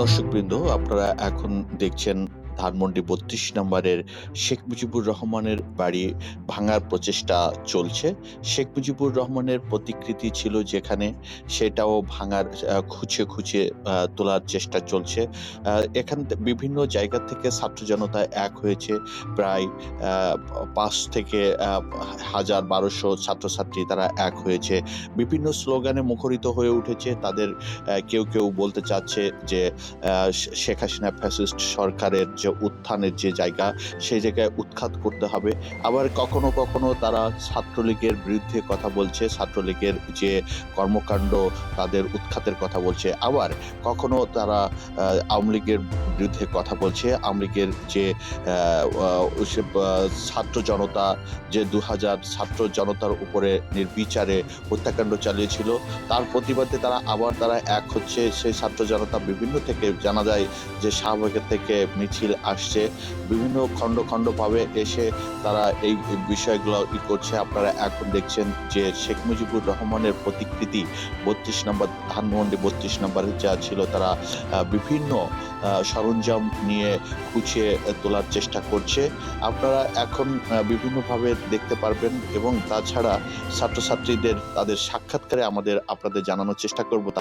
দর্শকবৃন্দ আপনারা এখন দেখছেন ধানমন্ডি বত্রিশ নম্বরের শেখ মুজিবুর রহমানের বাড়ি ভাঙার প্রচেষ্টা চলছে। শেখ মুজিবুর রহমানের প্রতিকৃতি ছিল যেখানে সেটাও ভাঙার খুঁজে খুঁজে তোলার চেষ্টা চলছে। এখান বিভিন্ন জায়গা থেকে ছাত্র জনতা এক হয়েছে। প্রায় পাঁচ থেকে হাজার বারোশো ছাত্রছাত্রী তারা এক হয়েছে। বিভিন্ন স্লোগানে মুখরিত হয়ে উঠেছে। তাদের কেউ কেউ বলতে চাচ্ছে যে শেখ হাসিনা ফ্যাসিস্ট সরকারের যে উত্থানের যে জায়গা সেই জায়গায় উৎখাত করতে হবে। আবার কখনো কখনো তারা ছাত্রলীগের বিরুদ্ধে কথা বলছে, ছাত্রলীগের যে কর্মকাণ্ড তাদের উৎখাতের কথা বলছে। আবার কখনো তারা আওয়ামী লীগের বিরুদ্ধে কথা বলছে, আওয়ামী লীগের যে ছাত্র জনতা, যে দু হাজার ছাত্র জনতার উপরে নির্বিচারে হত্যাকাণ্ড চালিয়েছিল, তার প্রতিবাদে তারা আবার তারা এক হচ্ছে। সেই ছাত্র জনতা বিভিন্ন থেকে জানা যায় যে শাহবাগের থেকে মিছিল আসছে, বিভিন্ন খণ্ড খণ্ড ভাবে এসে তারা এই বিষয়গুলো ই করছে। আপনারা এখন দেখছেন যে শেখ মুজিবুর রহমানের প্রতিকৃতি বত্রিশ নম্বর, ধানমন্ডি বত্রিশ নম্বরে যা ছিল তারা বিভিন্ন সরঞ্জাম নিয়ে খুঁজে তোলার চেষ্টা করছে। আপনারা এখন বিভিন্নভাবে দেখতে পারবেন এবং তাছাড়া ছাত্রছাত্রীদের তাদের সাক্ষাৎকারে আমাদের আপনাদের জানানোর চেষ্টা করব। তা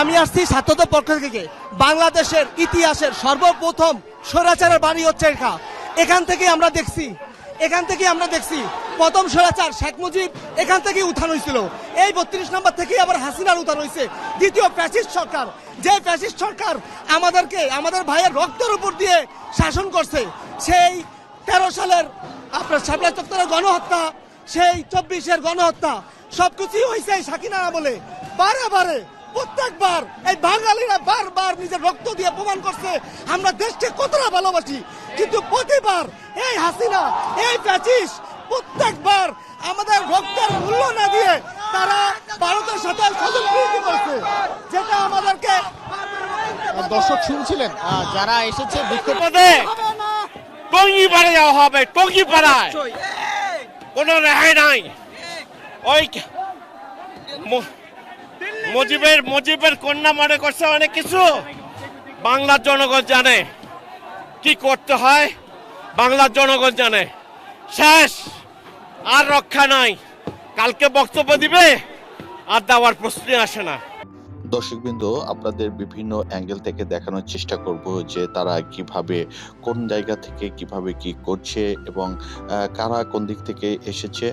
আমি আসছি ছাত্রদের পক্ষ থেকে। বাংলাদেশের ইতিহাসের সর্বপ্রথম স্বৈরাচারের বাড়ি হচ্ছে এটা এখান থেকে আমরা দেখছি, এখান থেকে আমরা দেখছি প্রথম স্বৈরাচার শেখ মুজিব এখান থেকেই উত্থান হয়েছিল। এই বত্রিশ নম্বর থেকেই আবার হাসিনার উত্থান হয়েছে। দ্বিতীয় ফ্যাসিস্ট সরকার, যে ফ্যাসিস্ট সরকার আমাদেরকে, আমাদের ভাইয়ের রক্তের উপর দিয়ে শাসন করছে, সেই তেরো সালের আপনার শাপলা চত্বরের গণহত্যা, সেই চব্বিশের গণহত্যা, সবকিছুই হয়েছে সাকিনা বলে বারে বারে প্রত্যেকবার এই বাঙালিরা বারবার নিজের রক্ত দিয়ে প্রমাণ করছে আমরা দেশকে কতটা ভালোবাসি। কিন্তু প্রতিবার এই হাসিনা এই প্যাচিস প্রত্যেকবার আমাদের রক্তের মূল্য না দিয়ে তারা ভারতের সাথে প্রীতি করছে যেটা আমাদেরকে দর্শক শুনছিলেন যারা এসেছে বিক্ষোভ পদে টঙ্গি পাড়ে যাওয়া হবে টঙ্গি পাড়ায় কোনো রেহাই নাই। ওই মু- মুজিবের, মজিবের কন্যা মনে করছে অনেক কিছু। বাংলার জনগণ জানে কি করতে হয়, বাংলার জনগণ জানে। শেষ, আর রক্ষা নাই। কালকে বক্তব্য দিবে, আর দেওয়ার প্রশ্নই আসে না। দর্শকবৃন্দ, আপনাদের বিভিন্ন অ্যাঙ্গেল থেকে দেখানোর চেষ্টা করব যে তারা কীভাবে কোন জায়গা থেকে কীভাবে কি করছে এবং কারা কোন দিক থেকে এসেছে।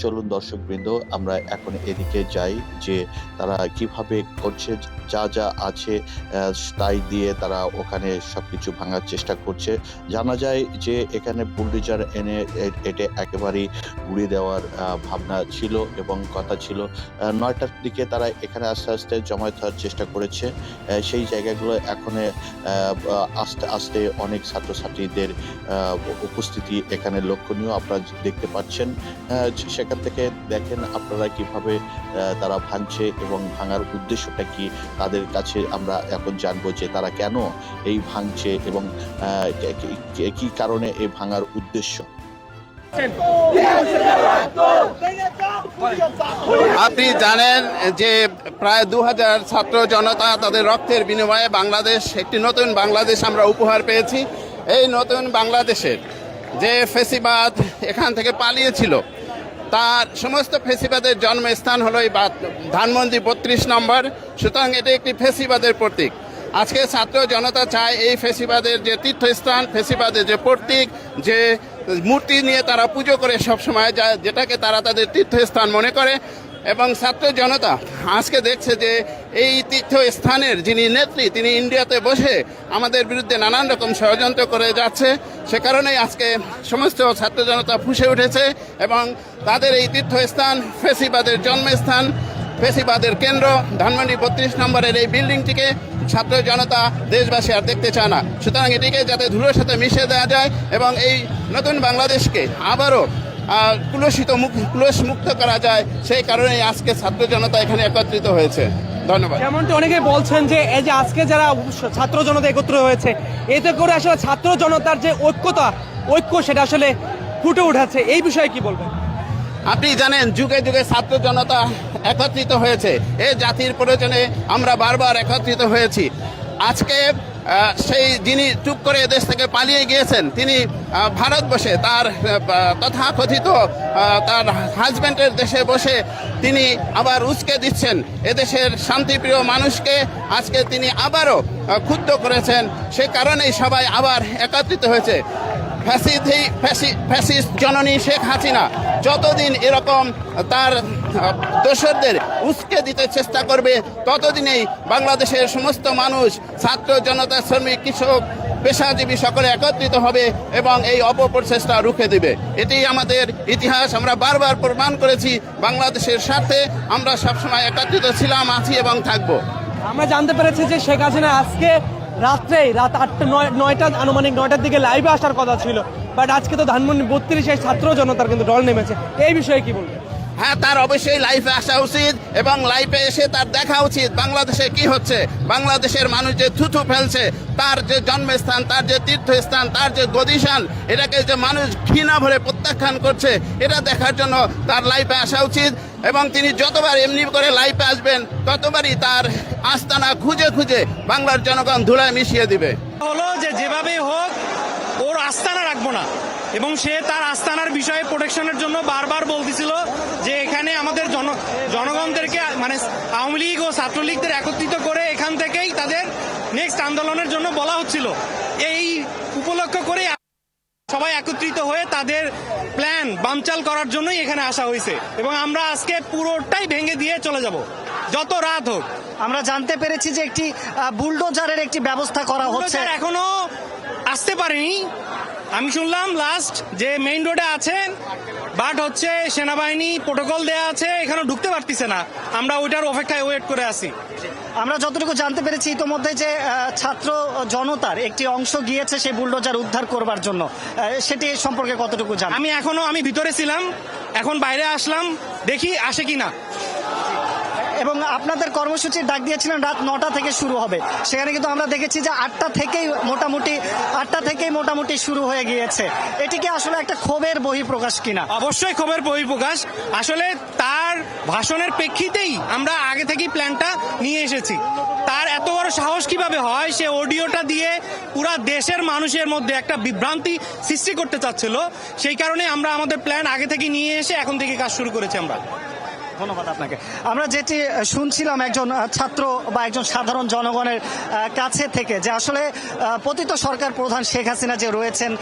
চলুন দর্শকবৃন্দ, আমরা এখন এদিকে যাই যে তারা কীভাবে করছে, যা যা আছে তাই দিয়ে তারা ওখানে সব কিছু ভাঙার চেষ্টা করছে। জানা যায় যে এখানে বুলডোজার এনে এটা একেবারেই উড়িয়ে দেওয়ার ভাবনা ছিল এবং কথা ছিল। নয়টার দিকে তারা এখানে আস্তে আস্তে জমায়েত হওয়ার চেষ্টা করেছে। সেই জায়গাগুলো এখন আস্তে আস্তে অনেক ছাত্রছাত্রীদের উপস্থিতি এখানে লক্ষণীয়। আপনারা দেখতে পাচ্ছেন। সেখান থেকে দেখেন আপনারা কীভাবে তারা ভাঙছে এবং ভাঙার উদ্দেশ্যটা কি তাদের কাছে আমরা এখন জানব যে তারা কেন এই ভাঙছে এবং কি কারণে এই ভাঙার উদ্দেশ্য। আপনি জানেন যে প্রায় দু হাজার ছাত্র জনতা তাদের রক্তের বিনিময়ে বাংলাদেশ, একটি নতুন বাংলাদেশ আমরা উপহার পেয়েছি। এই নতুন বাংলাদেশের যে ফেসিবাদ এখান থেকে পালিয়েছিল, তার সমস্ত ফেসিবাদের জন্মস্থান হলো এই ধানমন্ডি বত্রিশ নম্বর। সুতরাং এটি একটি ফেসিবাদের প্রতীক। আজকে ছাত্র জনতা চায় এই ফেসিবাদের যে তীর্থস্থান, ফেসিবাদের যে প্রতীক, যে মূর্তি নিয়ে তারা পুজো করে সবসময় যা যেটাকে তারা তাদের তীর্থস্থান মনে করে। এবং ছাত্র জনতা আজকে দেখছে যে এই তীর্থস্থানের যিনি নেত্রী, তিনি ইন্ডিয়াতে বসে আমাদের বিরুদ্ধে নানান রকম ষড়যন্ত্র করে যাচ্ছে। সে কারণেই আজকে সমস্ত ছাত্র জনতা ফুসে উঠেছে এবং তাদের এই তীর্থস্থান ফেসিবাদের জন্মস্থান। ফেসিবাদের কেন্দ্র ধানমন্ডি বত্রিশ নম্বরের এই বিল্ডিংটিকে ছাত্র জনতা দেশবাসী আর দেখতে চায় না। সুতরাং এটিকে যাতে ধুলোর সাথে মিশে দেওয়া যায় এবং এই নতুন বাংলাদেশকে আবারও কুলসিত মুখ কুলস মুক্ত করা যায় সেই কারণেই আজকে ছাত্র জনতা এখানে একত্রিত হয়েছে। ধন্যবাদ। যেমনটি অনেকে বলছেন যে এই যে আজকে যারা ছাত্র জনতা একত্র হয়েছে এতে করে আসলে ছাত্র জনতার যে ঐক্যতা ঐক্য সেটা আসলে ফুটে উঠেছে। এই বিষয়ে কি বলবেন? আপনি জানেন যুগে যুগে ছাত্র জনতা একত্রিত হয়েছে। এ জাতির প্রয়োজনে আমরা বারবার একত্রিত হয়েছি। আজকে সেই যিনি চুপ করে এদেশ থেকে পালিয়ে গিয়েছেন তিনি ভারতবর্ষে তার তথাকথিত তার হাজব্যান্ডের দেশে বসে তিনি আবার উস্কে দিচ্ছেন। এদেশের শান্তিপ্রিয় মানুষকে আজকে তিনি আবারও আহ, ক্ষুব্ধ করেছেন। সে কারণেই সবাই আবার একত্রিত হয়েছে। ফ্যাসিদি ফ্যাসি ফ্যাসিস্ট জননী শেখ হাসিনা যতদিন এরকম তার আহ, দোসরদের উস্কে দিতে চেষ্টা করবে ততদিনেই বাংলাদেশের সমস্ত মানুষ ছাত্র জনতা শ্রমিক কৃষক পেশাজীবী সকলে একত্রিত হবে এবং এই অপপ্রচেষ্টা রুখে দেবে। এটি আমাদের ইতিহাস। আমরা বারবার প্রমাণ করেছি বাংলাদেশের স্বার্থে। আমরা সবসময় একত্রিত ছিলাম আছি এবং থাকব। আমরা জানতে পেরেছি যে শেখ হাসিনা আজকে রাত্রেই রাত আটটা, নয়, নয়টা, আনুমানিক নয়টার দিকে লাইভে আসার কথা ছিল। বাট আজকে তো ধানমন্ডি বত্রিশে ছাত্র জনতার কিন্তু দল নেমেছে। এই বিষয়ে কি বলবেন? হ্যাঁ তার অবশ্যই লাইফে আসা উচিত এবং লাইফে এসে তার দেখা উচিত বাংলাদেশে কি হচ্ছে। বাংলাদেশের মানুষ যে থুথু ফেলছে, তার যে জন্মস্থান, তার যে তীর্থস্থান, তার যে গদিশান, এটাকে যে মানুষ ঘৃণা ভরে প্রত্যাখ্যান করছে, এটা দেখার জন্য তার লাইফে আসা উচিত। এবং তিনি যতবার এমনি করে লাইফে আসবেন, ততবারই তার আস্তানা খুঁজে খুঁজে বাংলার জনগণ ধুলায় মিশিয়ে দিবে। হলো যে যেভাবেই হোক, ওর আস্তানা রাখব না। এবং সে তার আস্তানার বিষয়ে প্রোটেকশনের জন্য বারবার বলতেছিল যে এখানে আমাদের জন, জনগণদেরকে মানে আওয়ামী লীগ ও ছাত্রলীগদের একত্রিত করে এখান থেকেই তাদের নেক্সট আন্দোলনের জন্য বলা হচ্ছিল। এই সবাই একত্রিত হয়ে তাদের প্ল্যান বামচাল করার জন্যই এখানে আসা হয়েছে। এবং আমরা আজকে পুরোটাই ভেঙে দিয়ে চলে যাব। যত রাত হোক। আমরা জানতে পেরেছি যে একটি বুলডোজারের একটি ব্যবস্থা করা হচ্ছে। এখনও আসতে পারেনি। আমি শুনলাম লাস্ট যে মেইন রোডে আছেন বাট হচ্ছে সেনাবাহিনী প্রোটোকল দেয়া আছে এখানে ঢুকতে পারতেছে না। আমরা ওইটার অপেক্ষায় ওয়েট করে আছি। আমরা যতটুকু জানতে পেরেছি ইতোমধ্যে যে ছাত্র জনতার একটি অংশ গিয়েছে সেই বুলডোজার উদ্ধার করবার জন্য। সেটি সম্পর্কে কতটুকু জান আমি এখনও, আমি ভিতরে ছিলাম, এখন বাইরে আসলাম, দেখি আসে কিনা। এবং আপনাদের কর্মসূচির ডাক দিয়েছিলেন রাত নটা থেকে শুরু হবে। সেখানে কিন্তু আমরা দেখেছি যে আটটা থেকেই মোটামুটি, আটটা থেকেই মোটামুটি শুরু হয়ে গিয়েছে। এটিকে আসলে একটা ক্ষোভের বহিঃপ্রকাশ কিনা? অবশ্যই খবর বহিঃপ্রকাশ। আসলে তার ভাষণের প্রেক্ষিতেই আমরা আগে থেকেই প্ল্যানটা নিয়ে এসেছি। তার এত বড় সাহস কীভাবে হয়? সে অডিওটা দিয়ে পুরা দেশের মানুষের মধ্যে একটা বিভ্রান্তি সৃষ্টি করতে চাচ্ছিল। সেই কারণে আমরা আমাদের প্ল্যান আগে থেকে নিয়ে এসে এখন থেকে কাজ শুরু করেছি আমরা। ধন্যবাদ আপনাকে। আমরা যেটি শুনছিলাম একজন ছাত্র বা একজন সাধারণ জনগণের কাছে থেকে যে আসলে পতিত সরকার প্রধান শেখ হাসিনা যে রয়েছেন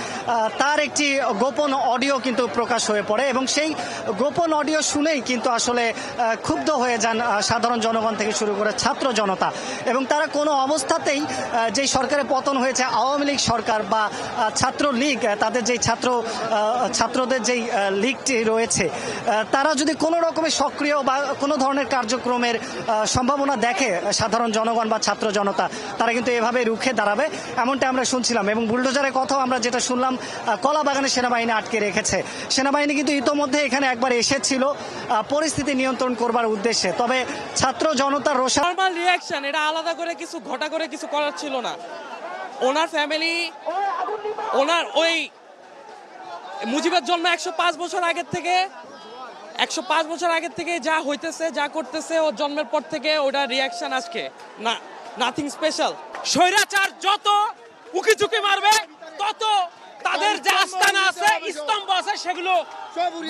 তার একটি গোপন অডিও কিন্তু প্রকাশ হয়ে পড়ে এবং সেই গোপন অডিও শুনেই কিন্তু আসলে ক্ষুব্ধ হয়ে যান সাধারণ জনগণ থেকে শুরু করে ছাত্র জনতা। এবং তারা কোনো অবস্থাতেই যেই সরকারের পতন হয়েছে, আওয়ামী লীগ সরকার বা ছাত্র লীগ তাদের যেই ছাত্র ছাত্রদের যেই লীগটি রয়েছে তারা যদি কোনো রকমের সক্রিয় বা কোনো ধরনের কার্যক্রমের সম্ভাবনা দেখে সাধারণ জনগণ বা ছাত্র জনতা, তারা কিন্তু এভাবে রুখে দাঁড়াবে। এমনটা আমরা শুনছিলাম এবং বুলডোজারের কথাও আমরা যেটা শুনলাম কলা বাগানে সেনাবাহিনী আটকে রেখেছে। সেনাবাহিনী কিন্তু ইতোমধ্যে এখানে একবার এসেছিল পরিস্থিতি নিয়ন্ত্রণ করবার উদ্দেশ্যে। তবে ছাত্র জনতার রোষা রিয়াকশন এটা আলাদা করে কিছু ঘটা করে কিছু করার ছিল না। ওনার ফ্যামিলি ওনার ওই মুজিবের জন্য একশো বছর আগের থেকে একশো পাঁচ বছর আগের থেকে যা হইতেছে যা করতেছে ওর জন্মের পর থেকে ওটা রিয়াকশন আজকে। না নাথিং স্পেশাল স্বৈরাচার যত উকি ঝুঁকি মারবে তত তাদের যে আস্তানা আছে স্তম্ভ আছে সেগুলো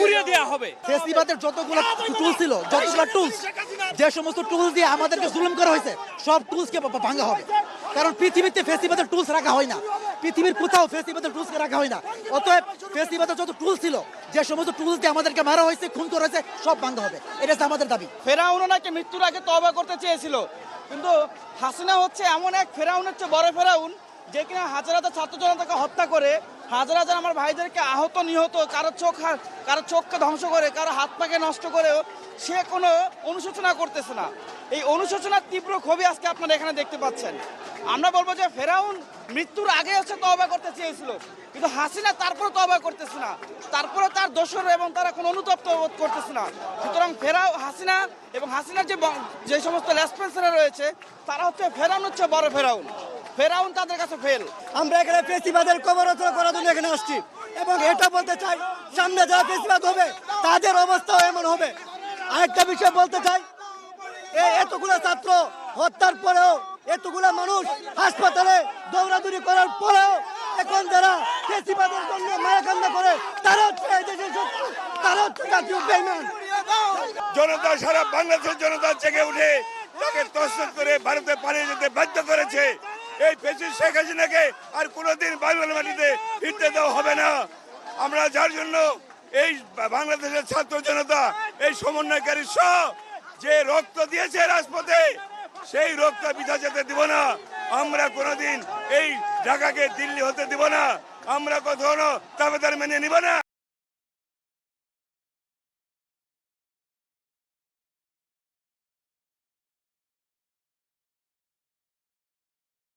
গুড়িয়ে দেওয়া হবে। ফেস্টিভালের যতগুলো টুল ছিল যতগুলো টুলস যে সমস্ত টুলস দিয়ে আমাদেরকে জুলুম করা হয়েছে সব টুলসকে ভাঙা হবে। কারণ পৃথিবীতে ফেস্টিভালের টুলস রাখা হয় না। পৃথিবীর কোথাও ফেস্টিভালের টুলসকে রাখা হয় না। অতএব ফেস্টিভালের যত টুলস ছিল, যে সমস্ত টুলস দিয়ে আমাদেরকে মারা হয়েছে, খুন করা হয়েছে, সব ভাঙা হবে। এটা আমাদের দাবি। ফেরাউন নাকি মৃত্যুর আগে তবা করতে চেয়েছিল। কিন্তু হাসিনা হচ্ছে এমন এক ফেরাউন হচ্ছে বড় ফেরাউন, যে কিনা হাজার হাজার ছাত্র জনতাকে হত্যা করে হাজার হাজার আমার ভাইদেরকে আহত নিহত, কারও চোখ কারও চোখকে ধ্বংস করে, কারও হাত পাকে নষ্ট করেও সে কোনো অনুশোচনা করতেছে না। এই অনুশোচনার তীব্র ক্ষোভই আজকে আপনারা এখানে দেখতে পাচ্ছেন। আমরা বলব যে ফেরাউন মৃত্যুর আগে হচ্ছে তবা করতে চেয়েছিল। কিন্তু হাসিনা তারপরে তবা করতেছে না। তারপরে তার দোষর এবং তারা কোনো অনুতপ্ত বোধ করতেছে না। সুতরাং ফেরাও হাসিনা এবং হাসিনার যে যে সমস্ত লেসপেন্সাররা রয়েছে, তারা হচ্ছে ফেরাউন হচ্ছে বড় ফেরাউন। ফেরাউন তাদের কাছে ফেল। আমরা এখানে ফেস্টিভালের কবরচনা করার জন্য এখানে আসছি এবং এটা বলতে চাই, সামনে যারা ফেস্টিভাল হবে, তাদের অবস্থাও এমন হবে। আরেকটা বিষয় বলতে চাই এতগুলো ছাত্র হত্যার পরেও এতগুলো মানুষ হাসপাতালে দৌড়াদৌড়ি করার পরেও এখন যারা কেসিবাদের জন্য মায়া কান্না করে, তারা হচ্ছে এই দেশের শত্রু তারা হচ্ছে জাতীয় বেইমান। জনতা সারা বাংলাদেশের জনতা জেগে উঠে তাকে তসর করে ভারতে পালিয়ে যেতে বাধ্য করেছে। এই পেশি শেখ হাসিনাকে আর কোনোদিন বাংলার মাটিতে ফিরতে দেওয়া হবে না। আমরা যার জন্য এই বাংলাদেশের ছাত্র জনতা, এই সমন্বয়কারী সব যে রক্ত দিয়েছে রাজপথে সেই রোগটা বিধা যেতে দিব না। আমরা কোনোদিন এই ঢাকাকে দিল্লি হতে দিব না। আমরা কখনো তাবেদার মেনে নিব না।